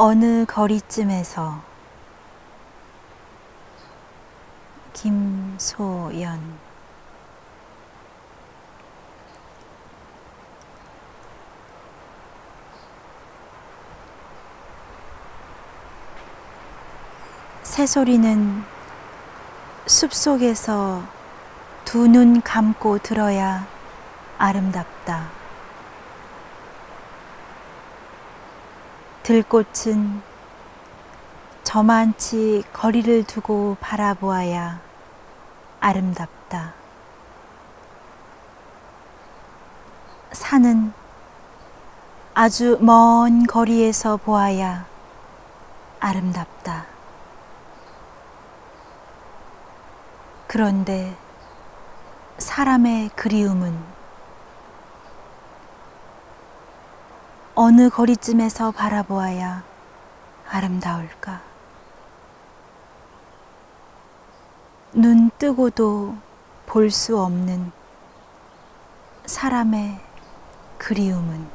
어느 거리쯤에서 김소연 새소리는 숲속에서 두 눈 감고 들어야 아름답다. 들꽃은 저만치 거리를 두고 바라보아야 아름답다. 산은 아주 먼 거리에서 보아야 아름답다. 그런데 사람의 그리움은 어느 거리쯤에서 바라보아야 아름다울까? 눈 뜨고도 볼 수 없는 사람의 그리움은